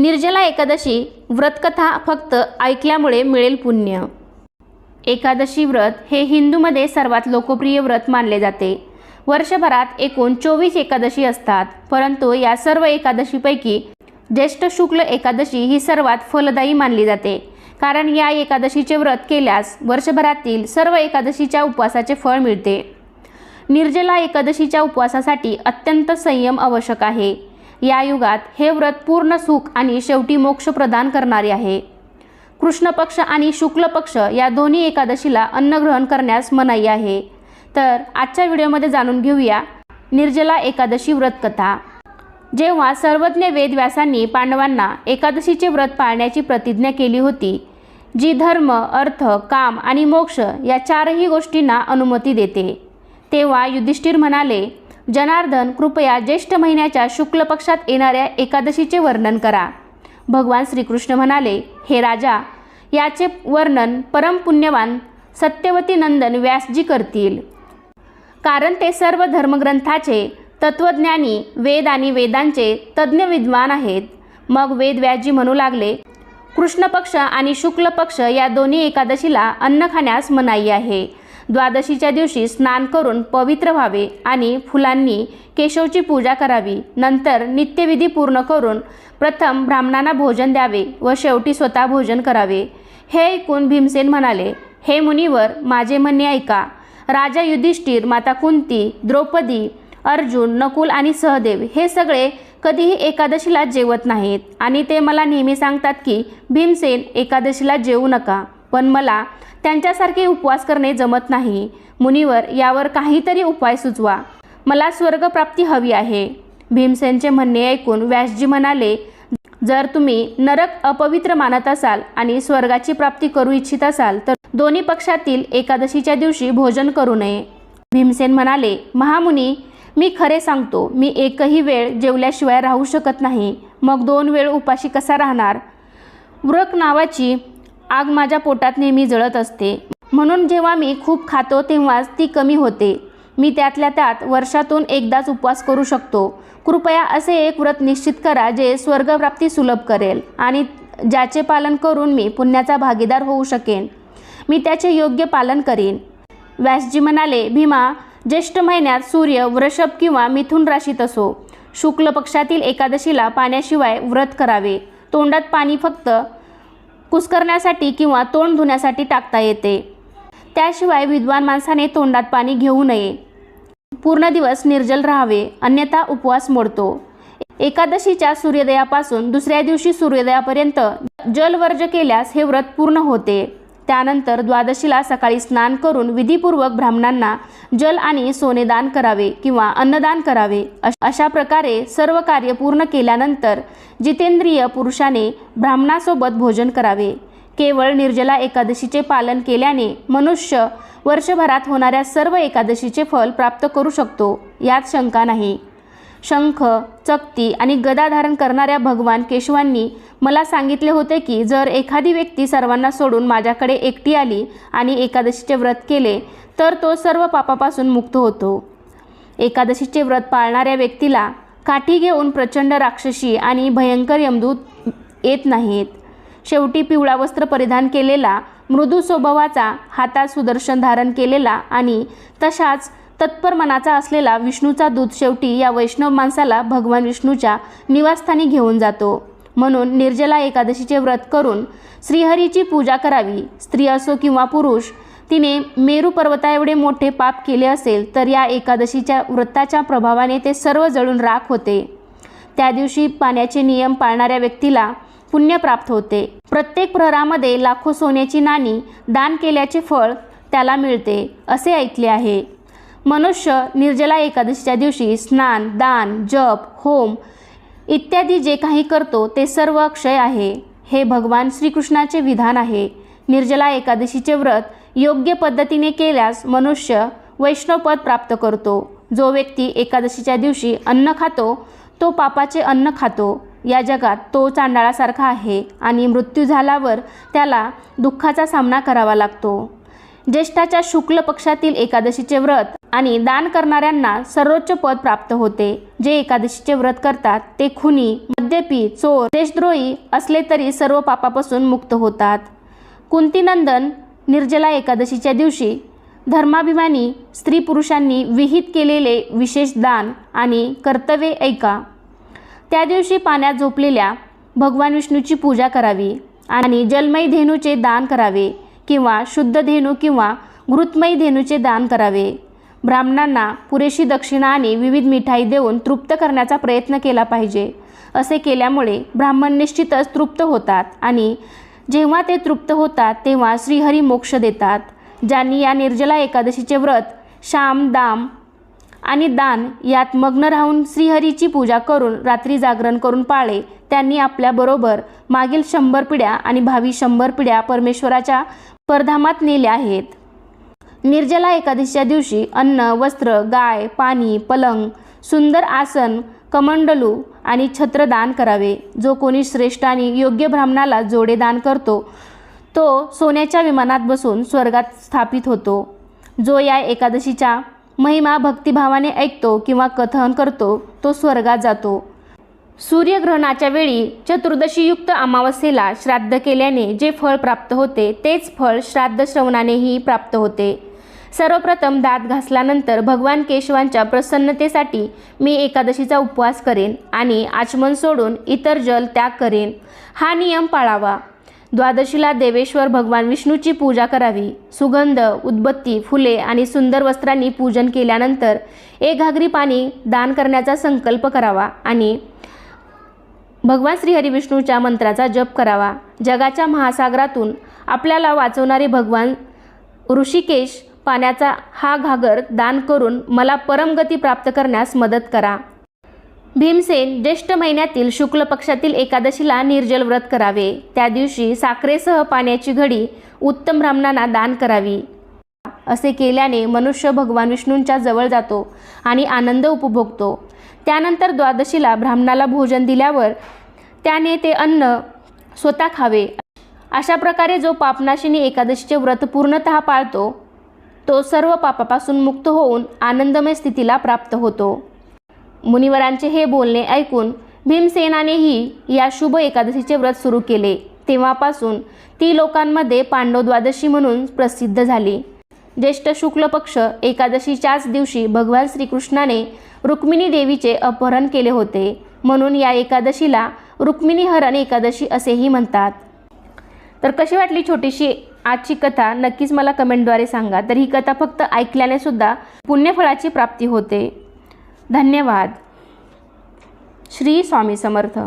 निर्जला एकादशी व्रतकथा फक्त ऐकल्यामुळे मिळेल पुण्य. एकादशी व्रत हे हिंदूमध्ये सर्वात लोकप्रिय व्रत मानले जाते. वर्षभरात एकूण चोवीस एकादशी असतात परंतु या सर्व एकादशीपैकी ज्येष्ठ शुक्ल एकादशी ही सर्वात फलदायी मानली जाते. कारण या एकादशीचे व्रत केल्यास वर्षभरातील सर्व एकादशीच्या उपवासाचे फळ मिळते. निर्जला एकादशीच्या उपवासासाठी अत्यंत संयम आवश्यक आहे. या युगात हे व्रत पूर्ण सुख आणि शेवटी मोक्ष प्रदान करणारे आहे. कृष्ण पक्ष आणि शुक्ल पक्ष या दोन्ही एकादशीला अन्नग्रहण करण्यास मनाई आहे. तर आजच्या व्हिडिओमध्ये जाणून घेऊया निर्जला एकादशी व्रतकथा. जेव्हा सर्वज्ञ वेदव्यासांनी पांडवांना एकादशीचे व्रत पाळण्याची प्रतिज्ञा केली होती जी धर्म अर्थ काम आणि मोक्ष या चारही गोष्टींना अनुमती देते. तेव्हा युधिष्ठिर म्हणाले जनार्दन कृपया ज्येष्ठ महिन्याच्या शुक्ल पक्षात येणाऱ्या एकादशीचे वर्णन करा. भगवान श्रीकृष्ण म्हणाले हे राजा याचे वर्णन परमपुण्यवान सत्यवती नंदन व्यासजी करतील. कारण ते सर्व धर्मग्रंथाचे तत्वज्ञानी वेद आणि वेदांचे तज्ज्ञ विद्वान आहेत. मग वेद व्यासजी म्हणू लागले कृष्ण पक्ष आणि शुक्ल पक्ष या दोन्ही एकादशीला अन्न खाण्यास मनाई आहे. द्वादशीच्या दिवशी स्नान करून पवित्र व्हावे आणि फुलांनी केशवची पूजा करावी. नंतर नित्यविधी पूर्ण करून प्रथम ब्राह्मणांना भोजन द्यावे व शेवटी स्वतः भोजन करावे. हे ऐकून भीमसेन म्हणाले हे मुनिवर माझे म्हणणे ऐका. राजा युधिष्ठिर माता कुंती द्रौपदी अर्जुन नकुल आणि सहदेव हे सगळे कधीही एकादशीला जेवत नाहीत आणि ते मला नेहमी सांगतात की भीमसेन एकादशीला जेवू नका. पण मला त्यांच्यासारखे उपवास करणे जमत नाही. मुनिवर यावर काहीतरी उपाय सुचवा. मला स्वर्गप्राप्ती हवी आहे. भीमसेनचे म्हणणे ऐकून व्यासजी म्हणाले जर तुम्ही नरक अपवित्र मानत असाल आणि स्वर्गाची प्राप्ती करू इच्छित असाल तर दोन्ही पक्षातील एकादशीच्या दिवशी भोजन करू नये. भीमसेन म्हणाले महामुनी मी खरे सांगतो मी एकही वेळ जेवल्याशिवाय राहू शकत नाही. मग दोन वेळ उपाशी कसा राहणार? व्रक नावाची आग माझ्या पोटात नेहमी जळत असते. म्हणून जेव्हा मी खूप खातो तेव्हाच ती कमी होते. मी त्यातल्या त्यात वर्षातून एकदाच उपवास करू शकतो. कृपया असे एक व्रत निश्चित करा जे स्वर्गप्राप्ती सुलभ करेल आणि ज्याचे पालन करून मी पुण्याचा भागीदार होऊ शकेन. मी त्याचे योग्य पालन करीन. व्यासजी म्हणाले भीमा ज्येष्ठ महिन्यात सूर्य वृषभ किंवा मिथुन राशीत असो. शुक्ल पक्षातील एकादशीला पाण्याशिवाय व्रत करावे. तोंडात पाणी फक्त कुस्करण्यासाठी किंवा तोंड धुण्यासाठी टाकता येते. त्याशिवाय विद्वान माणसाने तोंडात पाणी घेऊ नये. पूर्ण दिवस निर्जल राहावे अन्यथा उपवास मोडतो. एकादशीच्या सूर्योदयापासून दुसऱ्या दिवशी सूर्योदयापर्यंत जलवर्ज केल्यास हे व्रत पूर्ण होते. त्यानंतर द्वादशीला सकाळी स्नान करून विधीपूर्वक ब्राह्मणांना जल आणि सोने दान करावे किंवा अन्नदान करावे. अश- अशा प्रकारे सर्व कार्य पूर्ण केल्यानंतर जितेंद्रिय पुरुषाने ब्राह्मणासोबत भोजन करावे. केवळ निर्जला एकादशीचे पालन केल्याने मनुष्य वर्षभरात होणाऱ्या सर्व एकादशीचे फल प्राप्त करू शकतो यात शंका नाही. शंख चकती आणि गदा धारण करणाऱ्या भगवान केशवांनी मला सांगितले होते की जर एखादी व्यक्ती सर्वांना सोडून माझ्याकडे एकटी आली आणि एकादशीचे व्रत केले तर तो सर्व पापापासून मुक्त होतो. एकादशीचे व्रत पाळणाऱ्या व्यक्तीला काठी घेऊन प्रचंड राक्षसी आणि भयंकर यमदूत येत नाहीत. शेवटी पिवळा वस्त्र परिधान केलेला मृदू स्वभावाचा हातात सुदर्शन धारण केलेला आणि तशाच तत्पर मनाचा असलेला विष्णूचा दूत शेवटी या वैष्णव माणसाला भगवान विष्णूच्या निवासस्थानी घेऊन जातो. म्हणून निर्जला एकादशीचे व्रत करून श्रीहरीची पूजा करावी. स्त्री असो किंवा पुरुष तिने मेरू पर्वताएवढे मोठे पाप केले असेल तर या एकादशीच्या व्रताच्या प्रभावाने ते सर्व जळून राख होते. त्या दिवशी पाण्याचे नियम पाळणाऱ्या व्यक्तीला पुण्य प्राप्त होते. प्रत्येक प्रहरामध्ये लाखो सोन्याची नाणी दान केल्याचे फळ त्याला मिळते असे ऐकले आहे. मनुष्य निर्जला एकादशीच्या दिवशी स्नान दान जप होम इत्यादी जे काही करतो ते सर्व अक्षय आहे. हे भगवान श्रीकृष्णाचे विधान आहे. निर्जला एकादशीचे व्रत योग्य पद्धतीने केल्यास मनुष्य वैष्णवपद प्राप्त करतो. जो व्यक्ती एकादशीच्या दिवशी अन्न खातो तो पापाचे अन्न खातो. या जगात तो चांडाळासारखा आहे आणि मृत्यू झाल्यावर त्याला दुःखाचा सामना करावा लागतो. ज्येष्ठाच्या शुक्ल पक्षातील एकादशीचे व्रत आणि दान करणाऱ्यांना सर्वोच्च पद प्राप्त होते. जे एकादशीचे व्रत करतात ते खुनी मद्यपी चोर देशद्रोही असले तरी सर्व पापापासून मुक्त होतात. कुंतीनंदन निर्जला एकादशीच्या दिवशी धर्माभिमानी स्त्री पुरुषांनी विहित केलेले विशेष दान आणि कर्तव्ये ऐका. त्या दिवशी पाण्यात झोपलेल्या भगवान विष्णूची पूजा करावी आणि जलमयी धेनूचे दान करावे किंवा शुद्ध धेनू किंवा घृतमयी धेनूचे दान करावे. ब्राह्मणांना पुरेशी दक्षिणा आणि विविध मिठाई देऊन तृप्त करण्याचा प्रयत्न केला पाहिजे. असे केल्यामुळे ब्राह्मण निश्चितच तृप्त होतात आणि जेव्हा ते तृप्त होतात तेव्हा श्रीहरी मोक्ष देतात ज्यांनी या निर्जला एकादशीचे व्रत शाम दाम आणि दान यात मग्न राहून श्रीहरीची पूजा करून रात्री जागरण करून पाळे त्यांनी आपल्याबरोबर मागील शंभर पिढ्या आणि भावी शंभर पिढ्या परमेश्वराच्या परधामात नेल्या आहेत. निर्जला एकादशीच्या दिवशी अन्न वस्त्र गाय पाणी पलंग सुंदर आसन कमंडलू आणि छत्र दान करावे. जो कोणी श्रेष्ठ आणि योग्य ब्राह्मणाला जोडे दान करतो तो सोन्याच्या विमानात बसून स्वर्गात स्थापित होतो. जो या एकादशीच्या महिमा भक्तिभावाने ऐकतो किंवा कथन करतो तो स्वर्गात जातो. सूर्यग्रहणाच्या वेळी चतुर्दशीयुक्त अमावस्येला श्राद्ध केल्याने जे फळ प्राप्त होते तेच फळ श्राद्ध श्रवणानेही प्राप्त होते. सर्वप्रथम दात घासल्यानंतर भगवान केशवांच्या प्रसन्नतेसाठी मी एकादशीचा उपवास करेन आणि आचमन सोडून इतर जल त्याग करेन. हा नियम पाळावा. द्वादशीला देवेश्वर भगवान विष्णूची पूजा करावी. सुगंध उदबत्ती फुले आणि सुंदर वस्त्रांनी पूजन केल्यानंतर एक घागरी पाणी दान करण्याचा संकल्प करावा आणि भगवान श्रीहरी विष्णूच्या मंत्राचा जप करावा. जगाच्या महासागरातून आपल्याला वाचवणारे भगवान ऋषिकेश पाण्याचा हा घागर दान करून मला परमगती प्राप्त करण्यास मदत करा. भीमसेन ज्येष्ठ महिन्यातील शुक्ल पक्षातील एकादशीला निर्जल व्रत करावे. त्या दिवशी साखरेसह पाण्याची घडी उत्तम ब्राह्मणांना दान करावी. असे केल्याने मनुष्य भगवान विष्णूंच्या जवळ जातो आणि आनंद उपभोगतो. त्यानंतर द्वादशीला ब्राह्मणाला भोजन दिल्यावर त्याने ते अन्न स्वतः खावे. अशा प्रकारे जो पापनाशिनी एकादशीचे व्रत पूर्णतः पाळतो तो सर्व पापापासून मुक्त होऊन आनंदमय स्थितीला प्राप्त होतो. मुनिवरांचे हे बोलणे ऐकून भीमसेनानेही या शुभ एकादशीचे व्रत सुरू केले. तेव्हापासून ती लोकांमध्ये पांडव द्वादशी म्हणून प्रसिद्ध झाली. ज्येष्ठ शुक्ल पक्ष एकादशीच्याच दिवशी भगवान श्रीकृष्णाने रुक्मिणी देवीचे अपहरण केले होते. म्हणून या एकादशीला रुक्मिणी हरण एकादशी असेही म्हणतात. तर कशी वाटली छोटीशी आजची कथा नक्कीच मला कमेंटद्वारे सांगा. तर ही कथा फक्त ऐकल्याने सुद्धा पुण्यफळाची प्राप्ती होते. धन्यवाद. श्री स्वामी समर्थ.